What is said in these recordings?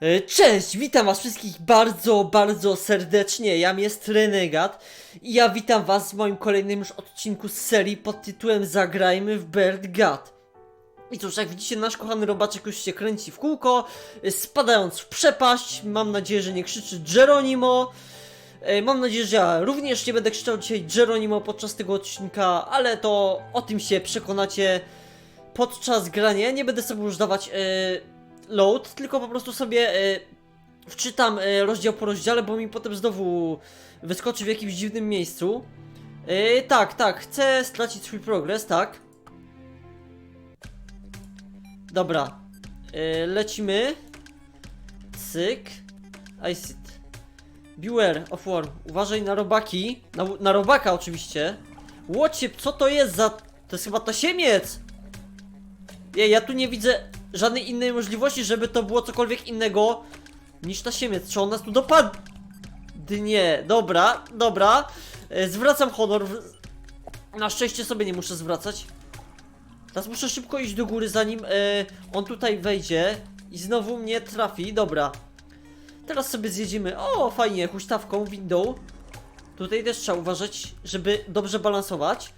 E, Cześć, witam was wszystkich bardzo, bardzo serdecznie. Jam jest Renegat i ja witam was w moim kolejnym już odcinku z serii pod tytułem Zagrajmy w Bird God. I cóż, jak widzicie, nasz kochany robaczek już się kręci w kółko, e, spadając w przepaść. Mam nadzieję, że nie krzyczy Geronimo. E, Mam nadzieję, że ja również nie będę krzyczał dzisiaj Geronimo podczas tego odcinka, ale to o tym się przekonacie podczas grania. Nie będę sobie już dawać e, load, tylko po prostu sobie e, wczytam e, rozdział po rozdziale, bo mi potem znowu wyskoczy w jakimś dziwnym miejscu. E, tak, tak, chcę stracić swój progres, tak. Dobra, e, lecimy. Cyk. I sit. Beware of worm. Uważaj na robaki. Na, na robaka oczywiście. Łocie, co to jest za... To jest chyba tasiemiec! Nie, ja tu nie widzę żadnej innej możliwości, żeby to było cokolwiek innego niż tasiemiec. Czy on nas tu dopadnie? Dobra, dobra. E, Zwracam honor. Na szczęście sobie nie muszę zwracać. Teraz muszę szybko iść do góry, zanim e, on tutaj wejdzie i znowu mnie trafi. Dobra. Teraz sobie zjedziemy. O, fajnie, huśtawką, windą. Tutaj też trzeba uważać, żeby dobrze balansować.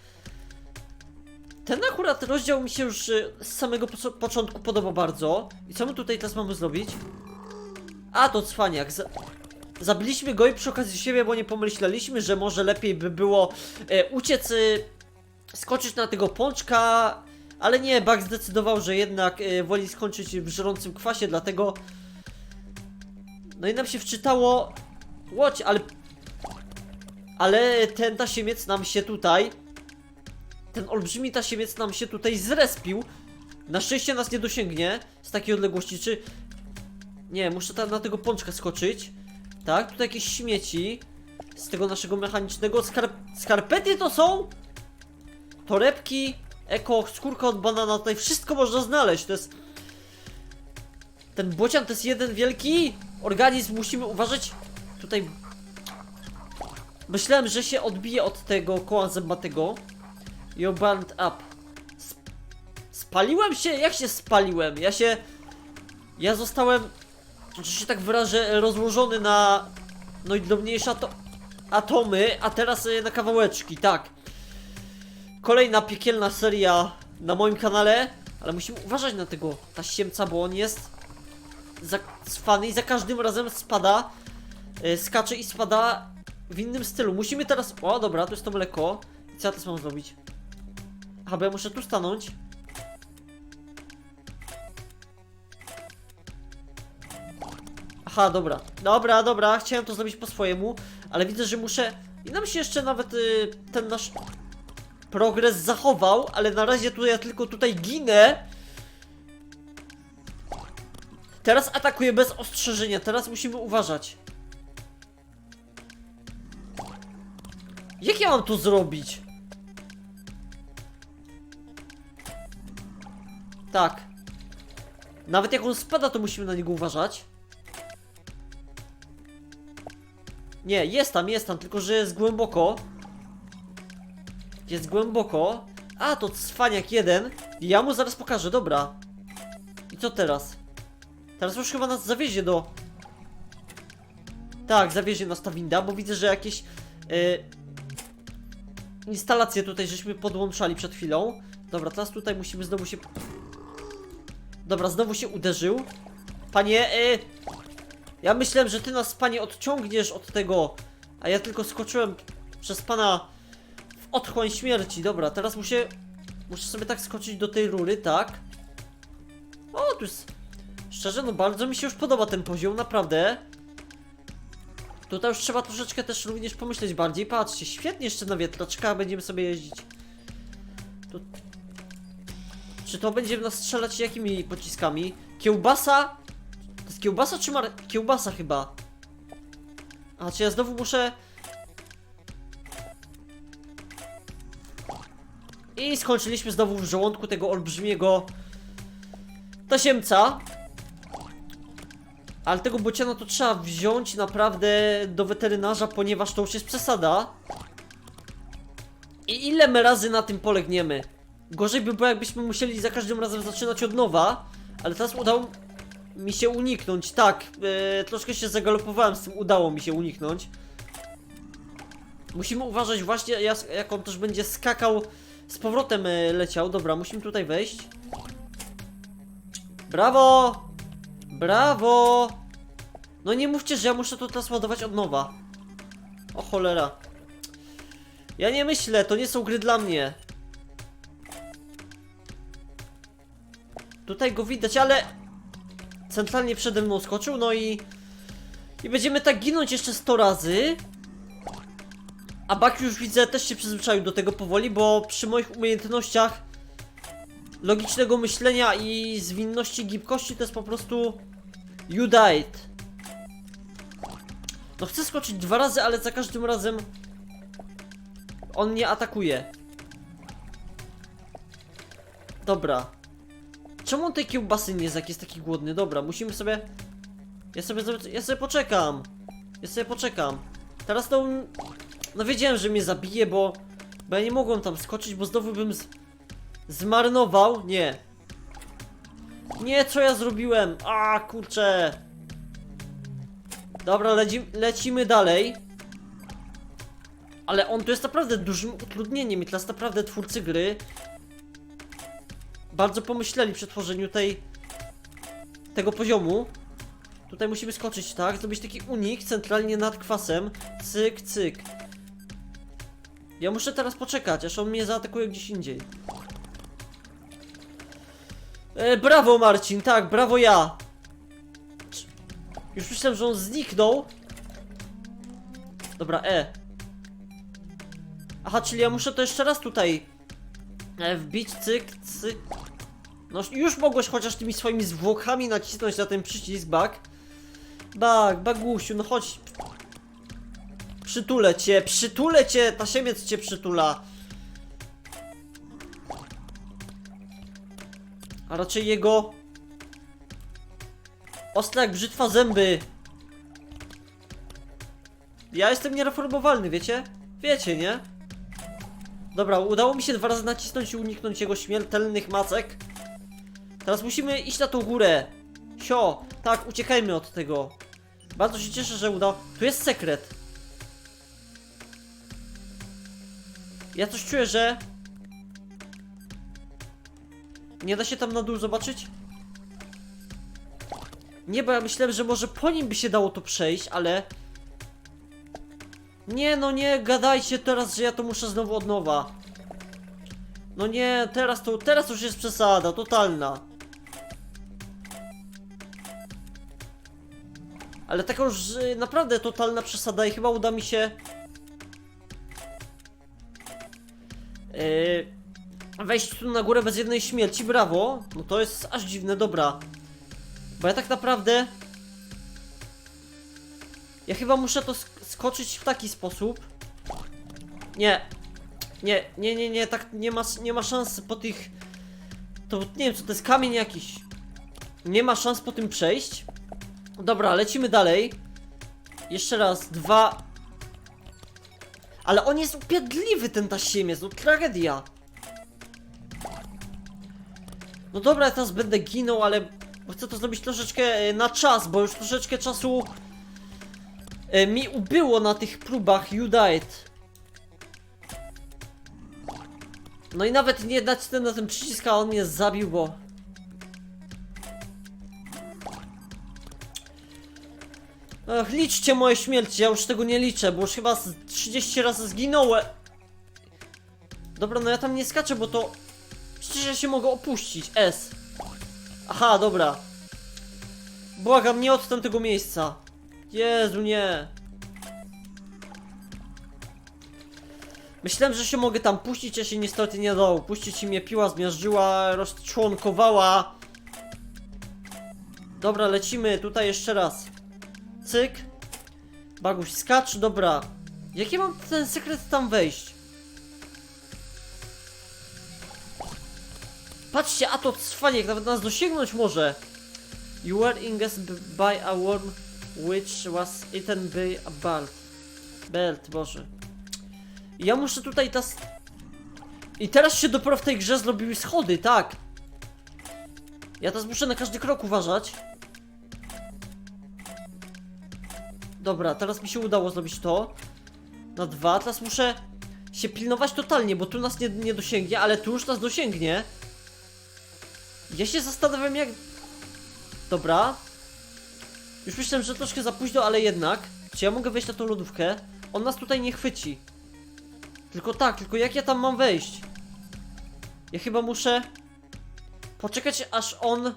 Ten akurat rozdział mi się już y, z samego początku podoba bardzo. I co my tutaj teraz mamy zrobić? A, to cwaniak. Za zabiliśmy go i przy okazji siebie, bo nie pomyśleliśmy, że może lepiej by było e, uciec, y, skoczyć na tego pączka, ale nie, Bug zdecydował, że jednak e, woli skończyć w żrącym kwasie, dlatego... No i nam się wczytało... Łoć, ale... Ale ten tasiemiec nam się tutaj ten olbrzymi tasiemiec nam się tutaj zrespił. Na szczęście nas nie dosięgnie z takiej odległości, czy... Nie, muszę tam na tego pączka skoczyć. Tak, tutaj jakieś śmieci z tego naszego mechanicznego. Skarp skarpety to są? Torebki, eko, skórka od banana, tutaj wszystko można znaleźć, to jest... Ten bocian to jest jeden wielki organizm, musimy uważać. Tutaj... Myślałem, że się odbije od tego koła zębatego. You burned up. Sp spaliłem się? Jak się spaliłem? Ja się... Ja zostałem, że się tak wyrażę, rozłożony na najdrobniejsze ato atomy, a teraz e, na kawałeczki, tak. Kolejna piekielna seria na moim kanale, ale musimy uważać na tego tasiemca, bo on jest zacwany i za każdym razem spada, e, skacze i spada w innym stylu. Musimy teraz... O, dobra, to jest to mleko. I co ja teraz mam zrobić? Aha, bo ja muszę tu stanąć. Aha, dobra. Dobra, dobra, chciałem to zrobić po swojemu, ale widzę, że muszę... I nam się jeszcze nawet y, ten nasz progres zachował, ale na razie tu ja tylko tutaj ginę. Teraz atakuję bez ostrzeżenia, teraz musimy uważać. Jak ja mam to zrobić? Tak. Nawet jak on spada, to musimy na niego uważać. Nie, jest tam, jest tam, tylko że jest głęboko. Jest głęboko. A, to cwaniak jeden. Ja mu zaraz pokażę, dobra. I co teraz? Teraz już chyba nas zawiezie do... Tak, zawiezie nas ta winda, bo widzę, że jakieś... Yy, instalacje tutaj żeśmy podłączali przed chwilą. Dobra, teraz tutaj musimy znowu się Dobra, znowu się uderzył. Panie, y... Ja myślałem, że ty nas, panie, odciągniesz od tego, a ja tylko skoczyłem przez pana w otchłań śmierci. Dobra, teraz muszę... Muszę sobie tak skoczyć do tej rury, tak? O, tu jest... Szczerze, no bardzo mi się już podoba ten poziom, naprawdę. Tutaj już trzeba troszeczkę też również pomyśleć bardziej. Patrzcie, świetnie jeszcze na wietraczkach będziemy sobie jeździć. Tu czy to będzie w nas strzelać jakimi pociskami? Kiełbasa? To jest kiełbasa czy mar... Kiełbasa chyba. A, czy ja znowu muszę... I skończyliśmy znowu w żołądku tego olbrzymiego... Tasiemca. Ale tego bociana to trzeba wziąć naprawdę do weterynarza, ponieważ to już jest przesada. I ile my razy na tym polegniemy? Gorzej by było jakbyśmy musieli za każdym razem zaczynać od nowa, ale teraz udało... mi się uniknąć, tak. E, troszkę się zagalopowałem z tym, udało mi się uniknąć. Musimy uważać właśnie, jak, jak on też będzie skakał, z powrotem e, leciał. Dobra, musimy tutaj wejść. Brawo! Brawo! No nie mówcie, że ja muszę to teraz ładować od nowa. O cholera. Ja nie myślę, to nie są gry dla mnie. Tutaj go widać, ale centralnie przede mną skoczył, no i i będziemy tak ginąć jeszcze 100 razy. A Bak już widzę też się przyzwyczaił do tego powoli, bo przy moich umiejętnościach logicznego myślenia i zwinności gibkości to jest po prostu you died. No chcę skoczyć dwa razy, ale za każdym razem on mnie atakuje. Dobra. Czemu on tej kiełbasy nie jest, jak jest taki głodny? Dobra, musimy sobie... Ja sobie, ja sobie poczekam. Ja sobie poczekam. Teraz to... No wiedziałem, że mnie zabije, bo... Bo ja nie mogłem tam skoczyć, bo znowu bym z... Zmarnował? Nie. Nie, co ja zrobiłem? A, kurczę. Dobra, leci, lecimy dalej. Ale on tu jest naprawdę dużym utrudnieniem i teraz naprawdę twórcy gry bardzo pomyśleli przy tworzeniu tej tego poziomu. Tutaj musimy skoczyć, tak? Zrobić taki unik centralnie nad kwasem. Cyk, cyk. Ja muszę teraz poczekać, aż on mnie zaatakuje gdzieś indziej. E, brawo Marcin, tak, brawo ja. Już myślałem, że on zniknął. Dobra, E. Aha, czyli ja muszę to jeszcze raz tutaj e, wbić, cyk, cyk. No już mogłeś chociaż tymi swoimi zwłokami nacisnąć na ten przycisk, bak. Bak, bagusiu, no chodź. Przytulę cię, przytulę cię, tasiemiec cię przytula. A raczej jego... Ostra jak brzytwa zęby. Ja jestem niereformowalny, wiecie? Wiecie, nie? Dobra, udało mi się dwa razy nacisnąć i uniknąć jego śmiertelnych macek. Teraz musimy iść na tą górę. Sio, tak, uciekajmy od tego. Bardzo się cieszę, że udało. Tu jest sekret. Ja coś czuję, że... Nie da się tam na dół zobaczyć? Nie, bo ja myślałem, że może po nim by się dało to przejść, ale... Nie, no nie, gadajcie teraz, że ja to muszę znowu od nowa. No nie, teraz to, teraz już jest przesada, totalna. Ale taka już y, naprawdę totalna przesada i chyba uda mi się... Yy, wejść tu na górę bez jednej śmierci, brawo. No to jest aż dziwne, dobra. Bo ja tak naprawdę... Ja chyba muszę to sk skoczyć w taki sposób. Nie. Nie, nie, nie, nie, tak nie ma, nie ma szans po tych... To nie wiem, co to jest kamień jakiś. Nie ma szans po tym przejść. Dobra, lecimy dalej. Jeszcze raz, dwa. Ale on jest upierdliwy, ten tasiemiec, no tragedia. No dobra, ja teraz będę ginął, ale chcę to zrobić troszeczkę e, na czas, bo już troszeczkę czasu e, mi ubyło na tych próbach You Died. No i nawet nie dać ten na ten przycisk, a on mnie zabił, bo... Ach, liczcie moje śmierci, ja już tego nie liczę, bo już chyba z 30 razy zginąłem. Dobra, no ja tam nie skaczę, bo to... Przecież ja się mogę opuścić, S. Aha, dobra. Błagam, nie od tamtego miejsca. Jezu, nie. Myślałem, że się mogę tam puścić, a się niestety nie dało. Puścić i mnie piła zmiażdżyła, rozczłonkowała. Dobra, lecimy tutaj jeszcze raz. Cyk. Baguś, skacz, dobra. Jaki mam ten sekret tam wejść? Patrzcie, a to cwaniek nawet nas dosięgnąć może. You were ingest by a worm which was eaten by a belt. Belt, boże. Ja muszę tutaj tas... I teraz się dopiero w tej grze zrobiły schody, tak. Ja teraz muszę na każdy krok uważać. Dobra, teraz mi się udało zrobić to. Na dwa, teraz muszę się pilnować totalnie, bo tu nas nie, nie dosięgnie, ale tu już nas dosięgnie. Ja się zastanawiam jak... Dobra. Już myślałem, że troszkę za późno, ale jednak. Czy ja mogę wejść na tą lodówkę? On nas tutaj nie chwyci. Tylko tak, tylko jak ja tam mam wejść? Ja chyba muszę... Poczekać aż on...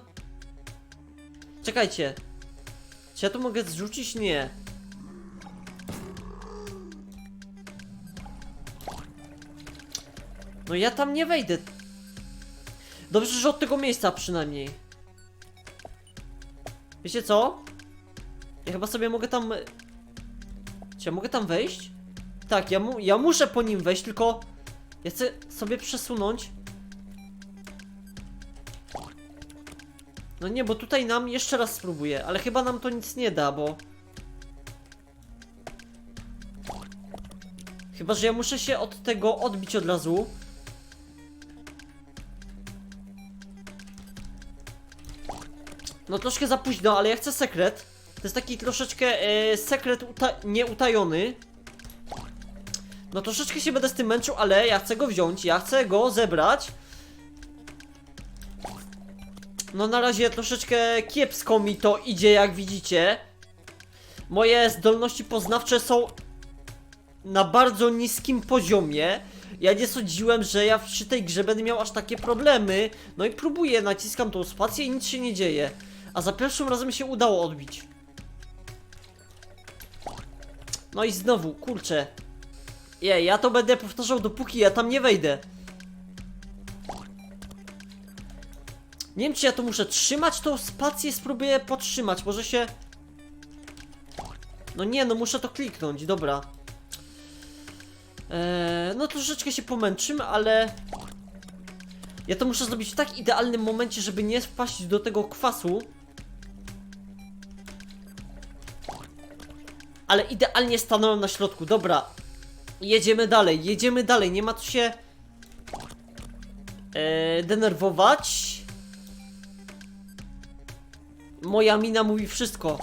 Czekajcie. Czy ja to mogę zrzucić? Nie. No ja tam nie wejdę. Dobrze, że od tego miejsca przynajmniej. Wiecie co? Ja chyba sobie mogę tam... Czy ja mogę tam wejść? Tak, ja, mu... ja muszę po nim wejść, tylko... Ja chcę sobie przesunąć. No nie, bo tutaj nam jeszcze raz spróbuję, ale chyba nam to nic nie da, bo... Chyba, że ja muszę się od tego odbić od razu. No troszkę za późno, ale ja chcę sekret. To jest taki troszeczkę e, sekret uta nieutajony. No troszeczkę się będę z tym męczył, ale ja chcę go wziąć, ja chcę go zebrać. No na razie troszeczkę kiepsko mi to idzie, jak widzicie. Moje zdolności poznawcze są na bardzo niskim poziomie. Ja nie sądziłem, że ja przy tej grze będę miał aż takie problemy. No i próbuję, naciskam tą spację i nic się nie dzieje. A za pierwszym razem się udało odbić. No i znowu, kurczę. Je, ja to będę powtarzał dopóki ja tam nie wejdę. Nie wiem czy ja to muszę trzymać tą spację, spróbuję podtrzymać, może się... No nie, no muszę to kliknąć, dobra. Eee, no troszeczkę się pomęczymy, ale... Ja to muszę zrobić w tak idealnym momencie, żeby nie wpaść do tego kwasu. Ale idealnie stanąłem na środku, dobra. Jedziemy dalej, jedziemy dalej, nie ma tu się... Eee, denerwować. Moja mina mówi wszystko.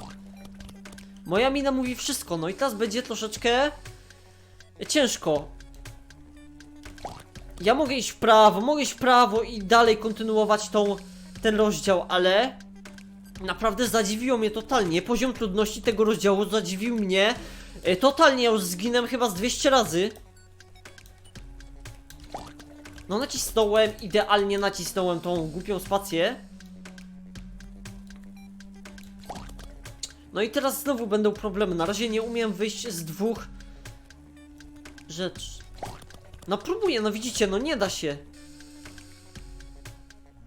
Moja mina mówi wszystko, no i teraz będzie troszeczkę ciężko. Ja mogę iść w prawo, mogę iść w prawo i dalej kontynuować tą, ten rozdział, ale naprawdę zadziwiło mnie totalnie. Poziom trudności tego rozdziału zadziwił mnie e, totalnie. Ja już zginąłem chyba z 200 razy. No nacisnąłem, idealnie nacisnąłem tą głupią spację. No i teraz znowu będą problemy. Na razie nie umiem wyjść z dwóch rzeczy. No próbuję, no widzicie, no nie da się.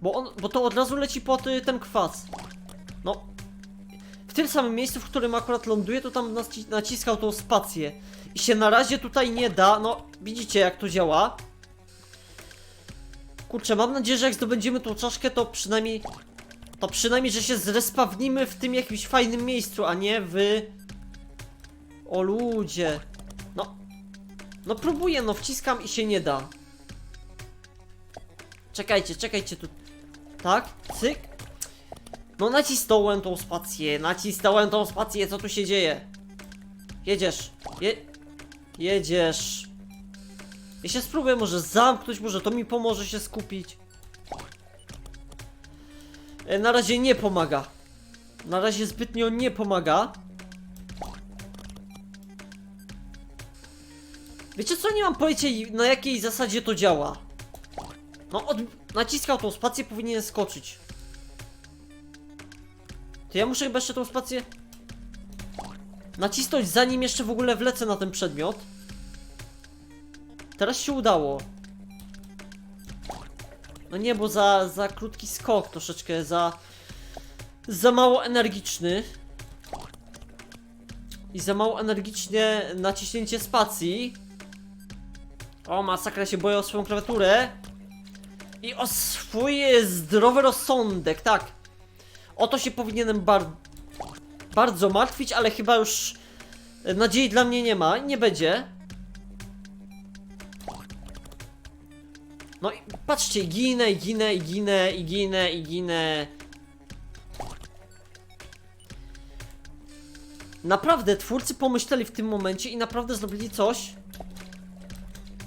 Bo on, bo to od razu leci pod y, ten kwas. W tym samym miejscu, w którym akurat ląduje, to tam naci naciskał tą spację. I się na razie tutaj nie da, no widzicie jak to działa. Kurczę, mam nadzieję, że jak zdobędziemy tą czaszkę, to przynajmniej... To przynajmniej, że się zrespawnimy w tym jakimś fajnym miejscu, a nie w... O ludzie. No. No próbuję, no wciskam i się nie da. Czekajcie, czekajcie tu. Tak? Cyk. No nacisnąłem tą spację, nacisnąłem tą spację, co tu się dzieje? Jedziesz. Je... Jedziesz. Ja się spróbuję może zamknąć, może to mi pomoże się skupić. E, Na razie nie pomaga. Na razie zbytnio nie pomaga. Wiecie co, nie mam pojęcia na jakiej zasadzie to działa. No, od... naciskał tą spację, powinien skoczyć. To ja muszę chyba jeszcze tą spację nacisnąć zanim jeszcze w ogóle wlecę na ten przedmiot. Teraz się udało. No nie, bo za, za krótki skok troszeczkę, za... Za mało energiczny. I za mało energicznie naciśnięcie spacji. O, masakra się boję o swoją klawiaturę. I o swój zdrowy rozsądek, tak. O to się powinienem bar bardzo martwić, ale chyba już nadziei dla mnie nie ma, nie będzie. No i patrzcie, ginę, ginę, ginę, i ginę, i ginę. Naprawdę, twórcy pomyśleli w tym momencie i naprawdę zrobili coś.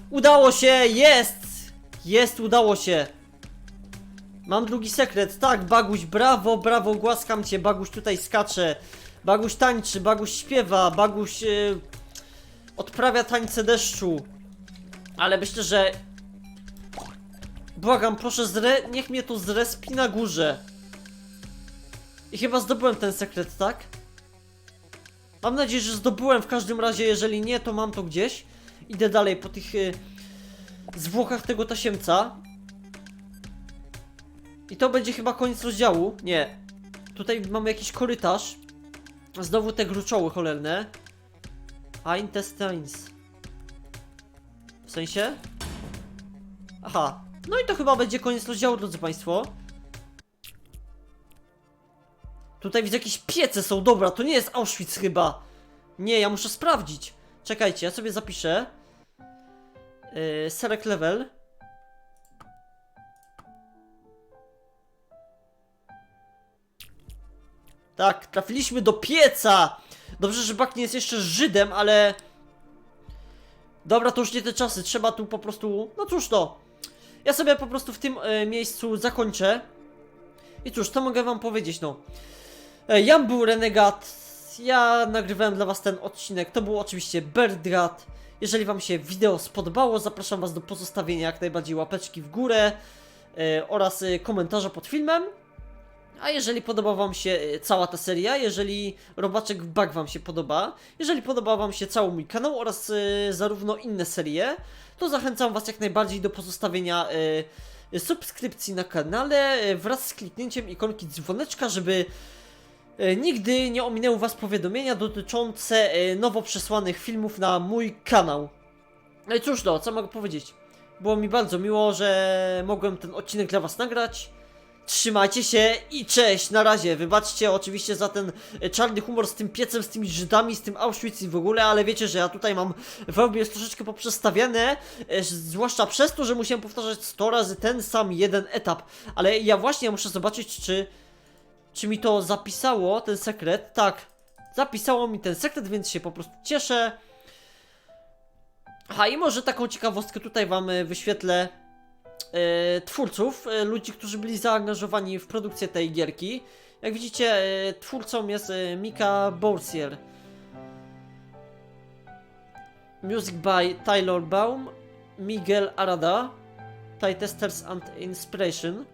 Udało się! Jest! Jest, udało się! Mam drugi sekret, tak, Baguś, brawo, brawo, głaskam cię, Baguś tutaj skacze, Baguś tańczy, Baguś śpiewa, Baguś y, odprawia tańce deszczu. Ale myślę, że... Błagam, proszę, zre... niech mnie to zrespi na górze. I chyba zdobyłem ten sekret, tak? Mam nadzieję, że zdobyłem w każdym razie, jeżeli nie, to mam to gdzieś. Idę dalej po tych y, zwłokach tego tasiemca. I to będzie chyba koniec rozdziału. Nie. Tutaj mamy jakiś korytarz. Znowu te gruczoły cholerne. Intestines. W sensie? Aha. No i to chyba będzie koniec rozdziału, drodzy Państwo. Tutaj widzę jakieś piece są, dobra, to nie jest Auschwitz chyba. Nie, ja muszę sprawdzić. Czekajcie, ja sobie zapiszę. Yy, select level. Tak, trafiliśmy do pieca! Dobrze, że Bak nie jest jeszcze Żydem, ale... Dobra, to już nie te czasy, trzeba tu po prostu... No cóż to. Ja sobie po prostu w tym e, miejscu zakończę. I cóż, to mogę wam powiedzieć, no. E, Jam był Renegat. Ja nagrywałem dla was ten odcinek. To był oczywiście Birdrat. Jeżeli wam się wideo spodobało, zapraszam was do pozostawienia jak najbardziej łapeczki w górę e, oraz komentarza pod filmem. A jeżeli podoba Wam się e, cała ta seria, jeżeli Robaczek Bug Wam się podoba, jeżeli podoba Wam się cały mój kanał oraz e, zarówno inne serie, to zachęcam Was jak najbardziej do pozostawienia e, subskrypcji na kanale wraz z kliknięciem ikonki dzwoneczka, żeby e, nigdy nie ominęły Was powiadomienia dotyczące e, nowo przesłanych filmów na mój kanał. No i cóż no, co mogę powiedzieć? Było mi bardzo miło, że mogłem ten odcinek dla Was nagrać. Trzymajcie się i cześć, na razie. Wybaczcie oczywiście za ten e, czarny humor z tym piecem, z tymi Żydami, z tym Auschwitz i w ogóle, ale wiecie, że ja tutaj mam w łbie jest troszeczkę poprzestawiane, e, zwłaszcza przez to, że musiałem powtarzać 100 razy ten sam jeden etap. Ale ja właśnie muszę zobaczyć, czy, czy mi to zapisało, ten sekret. Tak, zapisało mi ten sekret, więc się po prostu cieszę. Aha, i może taką ciekawostkę tutaj wam e, wyświetlę twórców, e, ludzi, którzy byli zaangażowani w produkcję tej gierki. Jak widzicie, e, twórcą jest e, Mika Boursier. Music by Tyler Baum, Miguel Arada, Play Testers and Inspiration,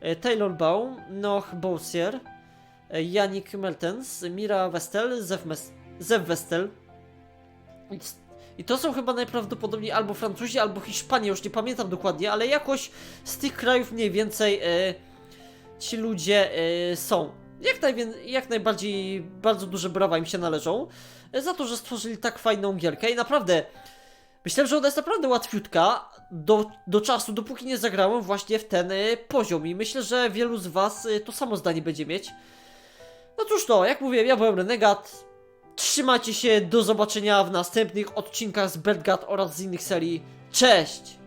e, Taylor Baum, Noah Boursier, e, Yannick Mertens, Mira Westel, Zev, Mes- Zev Westel. I to są chyba najprawdopodobniej albo Francuzi, albo Hiszpanie, już nie pamiętam dokładnie, ale jakoś z tych krajów mniej więcej e, ci ludzie e, są. Jak, najwię- jak najbardziej bardzo duże brawa im się należą e, za to, że stworzyli tak fajną gierkę i naprawdę myślę, że ona jest naprawdę łatwiutka do, do czasu, dopóki nie zagrałem właśnie w ten e, poziom i myślę, że wielu z was e, to samo zdanie będzie mieć. No cóż to, jak mówiłem, ja byłem Renegat. Trzymajcie się, do zobaczenia w następnych odcinkach z Bergat oraz z innych serii. Cześć!